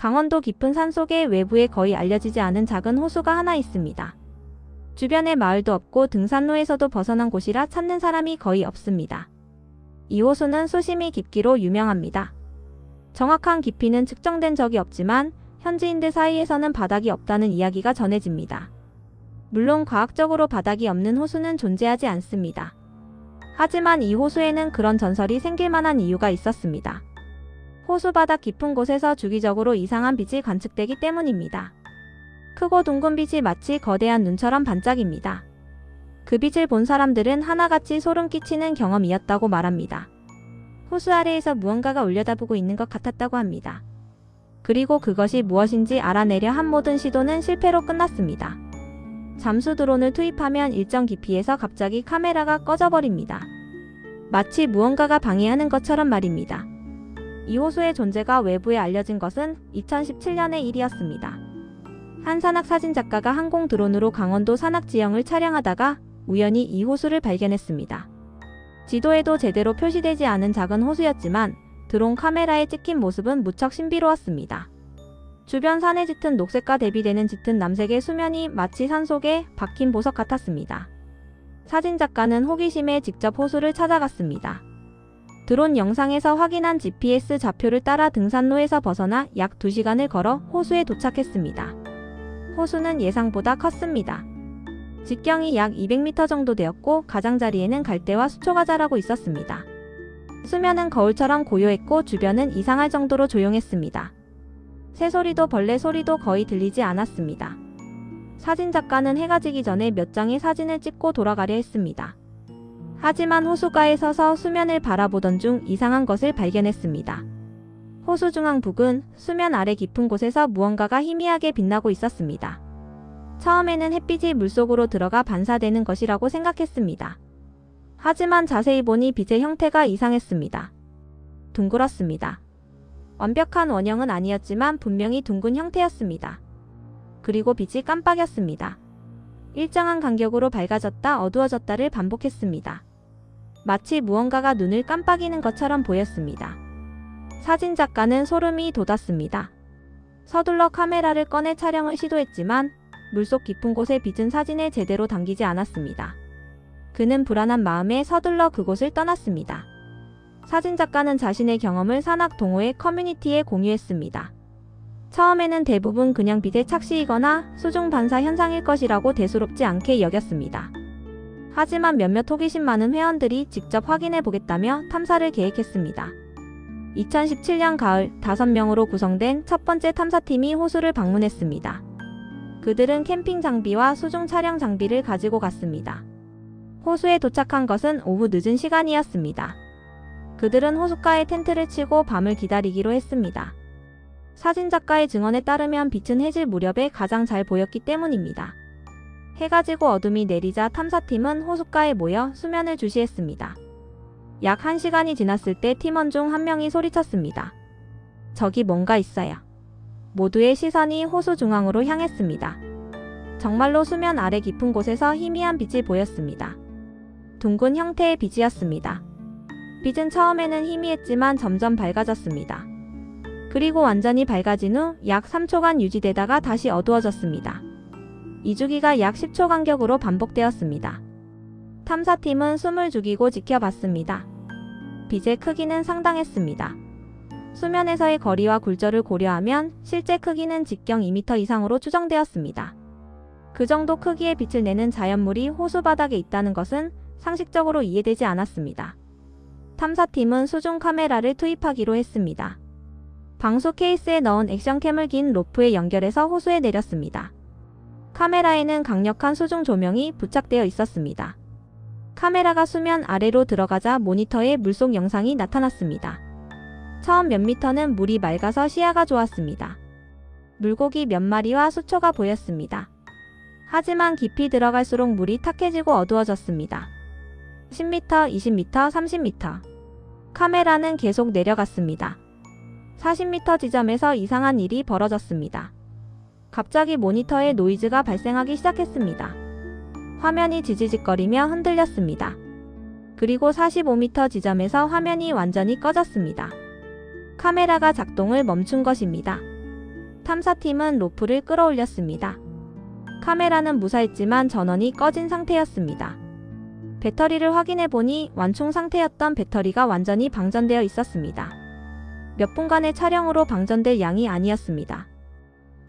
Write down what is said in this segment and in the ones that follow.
강원도 깊은 산속에 외부에 거의 알려지지 않은 작은 호수가 하나 있습니다. 주변에 마을도 없고 등산로에서도 벗어난 곳이라 찾는 사람이 거의 없습니다. 이 호수는 수심이 깊기로 유명합니다. 정확한 깊이는 측정된 적이 없지만 현지인들 사이에서는 바닥이 없다는 이야기가 전해집니다. 물론 과학적으로 바닥이 없는 호수는 존재하지 않습니다. 하지만 이 호수에는 그런 전설이 생길 만한 이유가 있었습니다. 호수 바닥 깊은 곳에서 주기적으로 이상한 빛이 관측되기 때문입니다. 크고 둥근 빛이 마치 거대한 눈처럼 반짝입니다. 그 빛을 본 사람들은 하나같이 소름 끼치는 경험이었다고 말합니다. 호수 아래에서 무언가가 올려다보고 있는 것 같았다고 합니다. 그리고 그것이 무엇인지 알아내려 한 모든 시도는 실패로 끝났습니다. 잠수 드론을 투입하면 일정 깊이에서 갑자기 카메라가 꺼져버립니다. 마치 무언가가 방해하는 것처럼 말입니다. 이 호수의 존재가 외부에 알려진 것은 2017년의 일이었습니다. 한 산악 사진 작가가 항공 드론으로 강원도 산악 지형을 촬영하다가 우연히 이 호수를 발견했습니다. 지도에도 제대로 표시되지 않은 작은 호수였지만 드론 카메라에 찍힌 모습은 무척 신비로웠습니다. 주변 산의 짙은 녹색과 대비되는 짙은 남색의 수면이 마치 산속에 박힌 보석 같았습니다. 사진작가는 호기심에 직접 호수를 찾아갔습니다. 드론 영상에서 확인한 GPS 좌표를 따라 등산로에서 벗어나 약 2시간을 걸어 호수에 도착했습니다. 호수는 예상보다 컸습니다. 직경이 약 200m 정도 되었고 가장자리에는 갈대와 수초가 자라고 있었습니다. 수면은 거울처럼 고요했고 주변은 이상할 정도로 조용했습니다. 새소리도 벌레 소리도 거의 들리지 않았습니다. 사진작가는 해가 지기 전에 몇 장의 사진을 찍고 돌아가려 했습니다. 하지만 호수가에 서서 수면을 바라보던 중 이상한 것을 발견했습니다. 호수 중앙 부근 수면 아래 깊은 곳에서 무언가가 희미하게 빛나고 있었습니다. 처음에는 햇빛이 물속으로 들어가 반사되는 것이라고 생각했습니다. 하지만 자세히 보니 빛의 형태가 이상했습니다. 둥글었습니다. 완벽한 원형은 아니었지만 분명히 둥근 형태였습니다. 그리고 빛이 깜빡였습니다. 일정한 간격으로 밝아졌다 어두워졌다를 반복했습니다. 마치 무언가가 눈을 깜빡이는 것처럼 보였습니다. 사진작가는 소름이 돋았습니다. 서둘러 카메라를 꺼내 촬영을 시도했지만 물속 깊은 곳의 빛은 사진에 제대로 담기지 않았습니다. 그는 불안한 마음에 서둘러 그곳을 떠났습니다. 사진작가는 자신의 경험을 산악 동호회 커뮤니티에 공유했습니다. 처음에는 대부분 그냥 빛의 착시이거나 수중 반사 현상일 것이라고 대수롭지 않게 여겼습니다. 하지만 몇몇 호기심 많은 회원들이 직접 확인해 보겠다며 탐사를 계획했습니다. 2017년 가을 5명으로 구성된 첫 번째 탐사팀이 호수를 방문했습니다. 그들은 캠핑 장비와 수중 촬영 장비를 가지고 갔습니다. 호수에 도착한 것은 오후 늦은 시간이었습니다. 그들은 호숫가에 텐트를 치고 밤을 기다리기로 했습니다. 사진작가의 증언에 따르면 빛은 해질 무렵에 가장 잘 보였기 때문입니다. 해가 지고 어둠이 내리자 탐사팀은 호숫가에 모여 수면을 주시했습니다. 약 1시간이 지났을 때 팀원 중 한 명이 소리쳤습니다. 저기 뭔가 있어요. 모두의 시선이 호수 중앙으로 향했습니다. 정말로 수면 아래 깊은 곳에서 희미한 빛이 보였습니다. 둥근 형태의 빛이었습니다. 빛은 처음에는 희미했지만 점점 밝아졌습니다. 그리고 완전히 밝아진 후 약 3초간 유지되다가 다시 어두워졌습니다. 이 주기가 약 10초 간격으로 반복되었습니다. 탐사팀은 숨을 죽이고 지켜봤습니다. 빛의 크기는 상당했습니다. 수면에서의 거리와 굴절을 고려하면 실제 크기는 직경 2m 이상으로 추정되었습니다. 그 정도 크기의 빛을 내는 자연물이 호수 바닥에 있다는 것은 상식적으로 이해되지 않았습니다. 탐사팀은 수중 카메라를 투입하기로 했습니다. 방수 케이스에 넣은 액션캠을 긴 로프에 연결해서 호수에 내렸습니다. 카메라에는 강력한 수중 조명이 부착되어 있었습니다. 카메라가 수면 아래로 들어가자 모니터에 물속 영상이 나타났습니다. 처음 몇 미터는 물이 맑아서 시야가 좋았습니다. 물고기 몇 마리와 수초가 보였습니다. 하지만 깊이 들어갈수록 물이 탁해지고 어두워졌습니다. 10m, 20m, 30m. 카메라는 계속 내려갔습니다. 40m 지점에서 이상한 일이 벌어졌습니다. 갑자기 모니터에 노이즈가 발생하기 시작했습니다. 화면이 지지직거리며 흔들렸습니다. 그리고 45m 지점에서 화면이 완전히 꺼졌습니다. 카메라가 작동을 멈춘 것입니다. 탐사팀은 로프를 끌어올렸습니다. 카메라는 무사했지만 전원이 꺼진 상태였습니다. 배터리를 확인해 보니 완충 상태였던 배터리가 완전히 방전되어 있었습니다. 몇 분간의 촬영으로 방전될 양이 아니었습니다.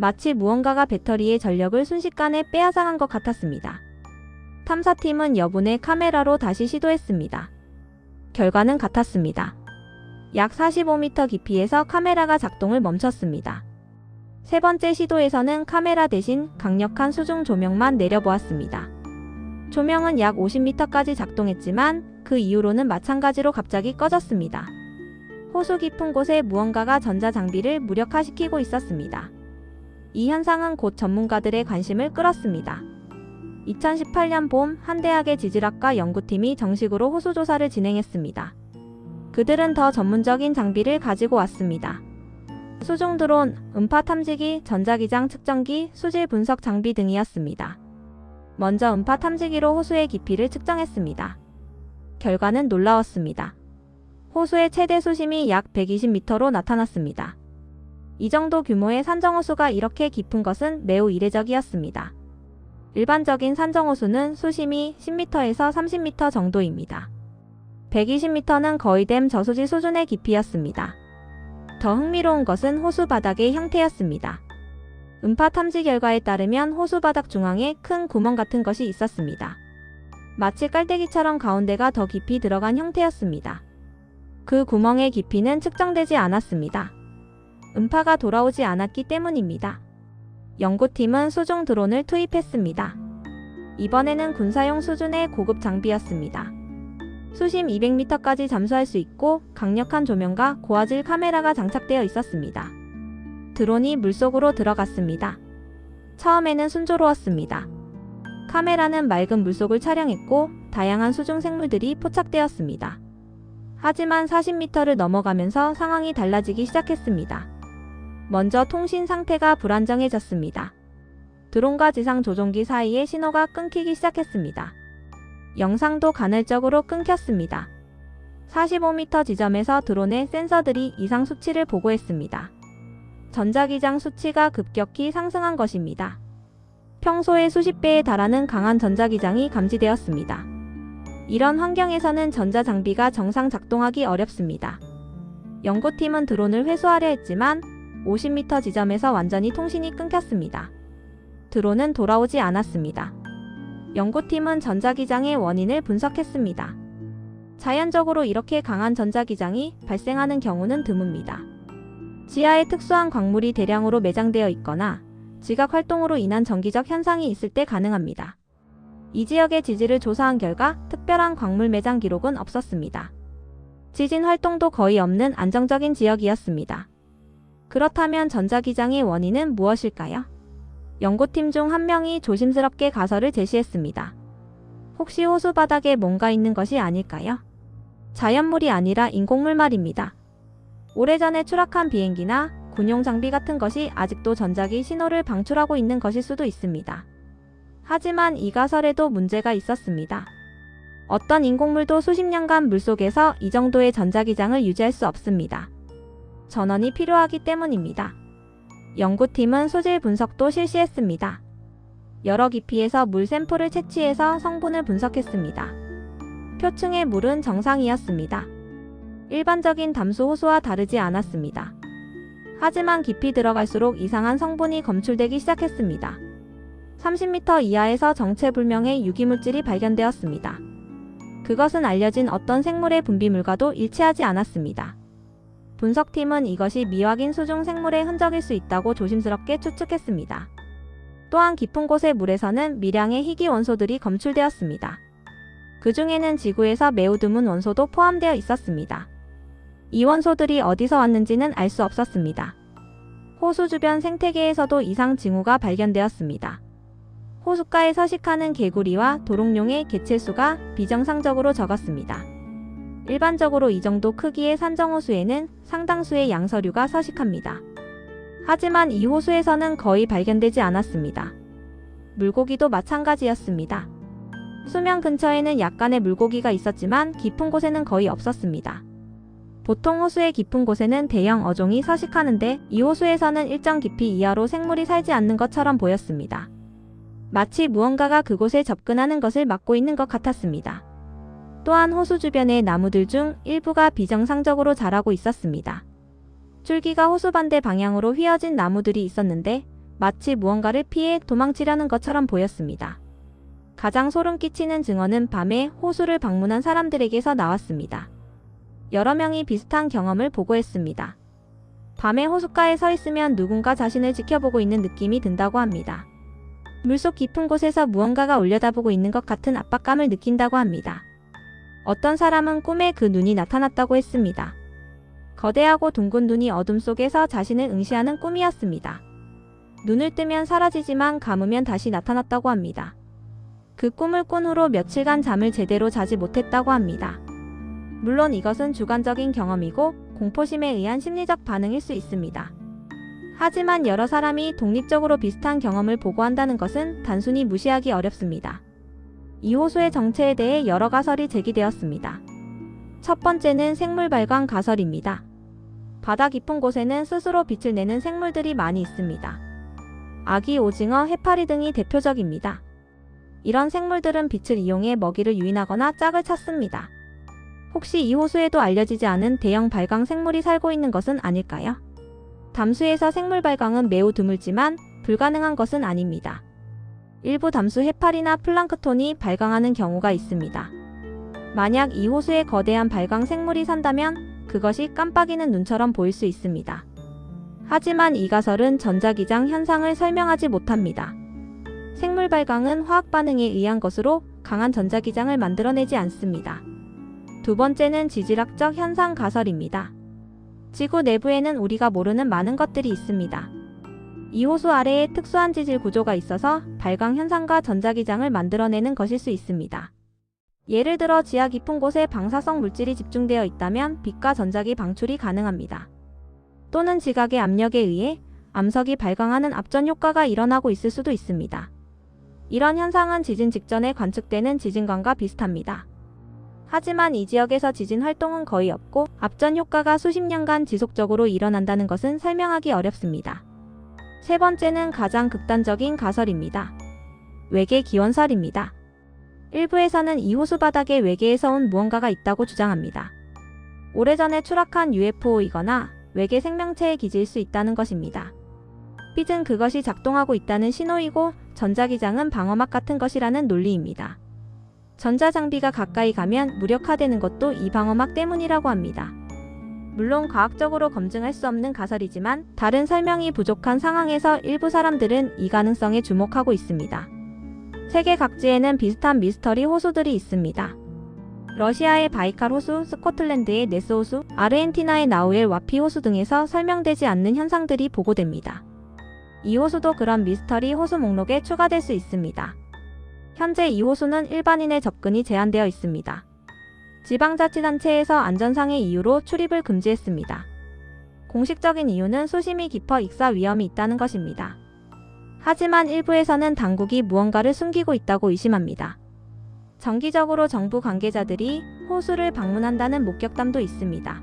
마치 무언가가 배터리의 전력을 순식간에 빼앗아간 것 같았습니다. 탐사팀은 여분의 카메라로 다시 시도했습니다. 결과는 같았습니다. 약 45m 깊이에서 카메라가 작동을 멈췄습니다. 세 번째 시도에서는 카메라 대신 강력한 수중 조명만 내려보았습니다. 조명은 약 50m까지 작동했지만 그 이후로는 마찬가지로 갑자기 꺼졌습니다. 호수 깊은 곳에 무언가가 전자장비를 무력화시키고 있었습니다. 이 현상은 곧 전문가들의 관심을 끌었습니다. 2018년 봄 한 대학의 지질학과 연구팀이 정식으로 호수 조사를 진행했습니다. 그들은 더 전문적인 장비를 가지고 왔습니다. 수중 드론, 음파 탐지기, 전자기장 측정기, 수질 분석 장비 등이었습니다. 먼저 음파 탐지기로 호수의 깊이를 측정했습니다. 결과는 놀라웠습니다. 호수의 최대 수심이 약 120m로 나타났습니다. 이 정도 규모의 산정호수가 이렇게 깊은 것은 매우 이례적이었습니다. 일반적인 산정호수는 수심이 10m에서 30m 정도입니다. 120m는 거의 댐 저수지 수준의 깊이였습니다. 더 흥미로운 것은 호수 바닥의 형태였습니다. 음파 탐지 결과에 따르면 호수 바닥 중앙에 큰 구멍 같은 것이 있었습니다. 마치 깔때기처럼 가운데가 더 깊이 들어간 형태였습니다. 그 구멍의 깊이는 측정되지 않았습니다. 음파가 돌아오지 않았기 때문입니다. 연구팀은 수중 드론을 투입했습니다. 이번에는 군사용 수준의 고급 장비였습니다. 수심 200m까지 잠수할 수 있고 강력한 조명과 고화질 카메라가 장착되어 있었습니다. 드론이 물속으로 들어갔습니다. 처음에는 순조로웠습니다. 카메라는 맑은 물속을 촬영했고 다양한 수중 생물들이 포착되었습니다. 하지만 40m를 넘어가면서 상황이 달라지기 시작했습니다. 먼저 통신 상태가 불안정해졌습니다. 드론과 지상 조종기 사이에 신호가 끊기기 시작했습니다. 영상도 간헐적으로 끊겼습니다. 45m 지점에서 드론의 센서들이 이상 수치를 보고했습니다. 전자기장 수치가 급격히 상승한 것입니다. 평소의 수십 배에 달하는 강한 전자기장이 감지되었습니다. 이런 환경에서는 전자장비가 정상 작동하기 어렵습니다. 연구팀은 드론을 회수하려 했지만 50m 지점에서 완전히 통신이 끊겼습니다. 드론은 돌아오지 않았습니다. 연구팀은 전자기장의 원인을 분석했습니다. 자연적으로 이렇게 강한 전자기장이 발생하는 경우는 드뭅니다. 지하에 특수한 광물이 대량으로 매장되어 있거나 지각 활동으로 인한 정기적 현상이 있을 때 가능합니다. 이 지역의 지질을 조사한 결과 특별한 광물 매장 기록은 없었습니다. 지진 활동도 거의 없는 안정적인 지역이었습니다. 그렇다면 전자기장의 원인은 무엇일까요? 연구팀 중 한 명이 조심스럽게 가설을 제시했습니다. 혹시 호수 바닥에 뭔가 있는 것이 아닐까요? 자연물이 아니라 인공물 말입니다. 오래전에 추락한 비행기나 군용 장비 같은 것이 아직도 전자기 신호를 방출하고 있는 것일 수도 있습니다. 하지만 이 가설에도 문제가 있었습니다. 어떤 인공물도 수십 년간 물속에서 이 정도의 전자기장을 유지할 수 없습니다. 전원이 필요하기 때문입니다. 연구팀은 소질 분석도 실시했습니다. 여러 깊이에서 물 샘플을 채취해서 성분을 분석했습니다. 표층의 물은 정상이었습니다. 일반적인 담수 호수와 다르지 않았습니다. 하지만 깊이 들어갈수록 이상한 성분이 검출되기 시작했습니다. 30m 이하에서 정체불명의 유기물질이 발견되었습니다. 그것은 알려진 어떤 생물의 분비물과도 일치하지 않았습니다. 분석팀은 이것이 미확인 수중 생물의 흔적일 수 있다고 조심스럽게 추측했습니다. 또한 깊은 곳의 물에서는 미량의 희귀 원소들이 검출되었습니다. 그 중에는 지구에서 매우 드문 원소도 포함되어 있었습니다. 이 원소들이 어디서 왔는지는 알 수 없었습니다. 호수 주변 생태계에서도 이상 징후가 발견되었습니다. 호숫가에 서식하는 개구리와 도롱뇽의 개체수가 비정상적으로 적었습니다. 일반적으로 이 정도 크기의 산정호수에는 상당수의 양서류가 서식합니다. 하지만 이 호수에서는 거의 발견되지 않았습니다. 물고기도 마찬가지였습니다. 수면 근처에는 약간의 물고기가 있었지만 깊은 곳에는 거의 없었습니다. 보통 호수의 깊은 곳에는 대형 어종이 서식하는데 이 호수에서는 일정 깊이 이하로 생물이 살지 않는 것처럼 보였습니다. 마치 무언가가 그곳에 접근하는 것을 막고 있는 것 같았습니다. 또한 호수 주변의 나무들 중 일부가 비정상적으로 자라고 있었습니다. 줄기가 호수 반대 방향으로 휘어진 나무들이 있었는데 마치 무언가를 피해 도망치려는 것처럼 보였습니다. 가장 소름 끼치는 증언은 밤에 호수를 방문한 사람들에게서 나왔습니다. 여러 명이 비슷한 경험을 보고했습니다. 밤에 호숫가에 서 있으면 누군가 자신을 지켜보고 있는 느낌이 든다고 합니다. 물속 깊은 곳에서 무언가가 올려다보고 있는 것 같은 압박감을 느낀다고 합니다. 어떤 사람은 꿈에 그 눈이 나타났다고 했습니다. 거대하고 둥근 눈이 어둠 속에서 자신을 응시하는 꿈이었습니다. 눈을 뜨면 사라지지만 감으면 다시 나타났다고 합니다. 그 꿈을 꾼 후로 며칠간 잠을 제대로 자지 못했다고 합니다. 물론 이것은 주관적인 경험이고 공포심에 의한 심리적 반응일 수 있습니다. 하지만 여러 사람이 독립적으로 비슷한 경험을 보고한다는 것은 단순히 무시하기 어렵습니다. 이 호수의 정체에 대해 여러 가설이 제기되었습니다. 첫 번째는 생물 발광 가설입니다. 바다 깊은 곳에는 스스로 빛을 내는 생물들이 많이 있습니다. 아기 오징어, 해파리 등이 대표적입니다. 이런 생물들은 빛을 이용해 먹이를 유인하거나 짝을 찾습니다. 혹시 이 호수에도 알려지지 않은 대형 발광 생물이 살고 있는 것은 아닐까요? 담수에서 생물 발광은 매우 드물지만 불가능한 것은 아닙니다. 일부 담수 해파리나 플랑크톤이 발광하는 경우가 있습니다. 만약 이 호수에 거대한 발광 생물이 산다면 그것이 깜빡이는 눈처럼 보일 수 있습니다. 하지만 이 가설은 전자기장 현상을 설명하지 못합니다. 생물 발광은 화학 반응에 의한 것으로 강한 전자기장을 만들어내지 않습니다. 두 번째는 지질학적 현상 가설입니다. 지구 내부에는 우리가 모르는 많은 것들이 있습니다. 이 호수 아래에 특수한 지질 구조가 있어서 발광 현상과 전자기장을 만들어내는 것일 수 있습니다. 예를 들어 지하 깊은 곳에 방사성 물질이 집중되어 있다면 빛과 전자기 방출이 가능합니다. 또는 지각의 압력에 의해 암석이 발광하는 압전 효과가 일어나고 있을 수도 있습니다. 이런 현상은 지진 직전에 관측되는 지진광과 비슷합니다. 하지만 이 지역에서 지진 활동은 거의 없고 압전 효과가 수십 년간 지속적으로 일어난다는 것은 설명하기 어렵습니다. 세 번째는 가장 극단적인 가설입니다. 외계 기원설입니다. 일부에서는 이 호수 바닥에 외계에서 온 무언가가 있다고 주장합니다. 오래전에 추락한 UFO이거나 외계 생명체의 기지일 수 있다는 것입니다. 빛은 그것이 작동하고 있다는 신호이고 전자기장은 방어막 같은 것이라는 논리입니다. 전자장비가 가까이 가면 무력화되는 것도 이 방어막 때문이라고 합니다. 물론 과학적으로 검증할 수 없는 가설이지만 다른 설명이 부족한 상황에서 일부 사람들은 이 가능성에 주목하고 있습니다. 세계 각지에는 비슷한 미스터리 호수들이 있습니다. 러시아의 바이칼 호수, 스코틀랜드의 네스 호수, 아르헨티나의 나우엘 와피 호수 등에서 설명되지 않는 현상들이 보고됩니다. 이 호수도 그런 미스터리 호수 목록에 추가될 수 있습니다. 현재 이 호수는 일반인의 접근이 제한되어 있습니다. 지방자치단체에서 안전상의 이유로 출입을 금지했습니다. 공식적인 이유는 수심이 깊어 익사 위험이 있다는 것입니다. 하지만 일부에서는 당국이 무언가를 숨기고 있다고 의심합니다. 정기적으로 정부 관계자들이 호수를 방문한다는 목격담도 있습니다.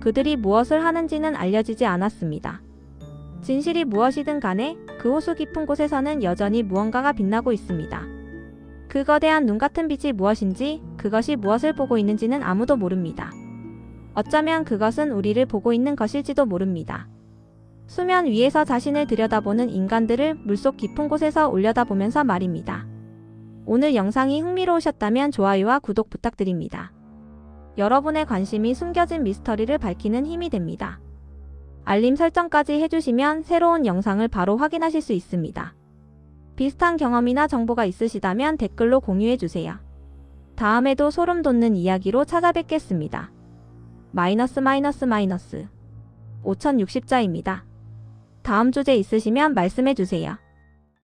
그들이 무엇을 하는지는 알려지지 않았습니다. 진실이 무엇이든 간에 그 호수 깊은 곳에서는 여전히 무언가가 빛나고 있습니다. 그 거대한 눈 같은 빛이 무엇인지 그것이 무엇을 보고 있는지는 아무도 모릅니다. 어쩌면 그것은 우리를 보고 있는 것일지도 모릅니다. 수면 위에서 자신을 들여다보는 인간들을 물속 깊은 곳에서 올려다보면서 말입니다. 오늘 영상이 흥미로우셨다면 좋아요와 구독 부탁드립니다. 여러분의 관심이 숨겨진 미스터리를 밝히는 힘이 됩니다. 알림 설정까지 해주시면 새로운 영상을 바로 확인하실 수 있습니다. 비슷한 경험이나 정보가 있으시다면 댓글로 공유해주세요. 다음에도 소름 돋는 이야기로 찾아뵙겠습니다. 마이너스 마이너스 마이너스 5060자입니다. 다음 주제 있으시면 말씀해주세요.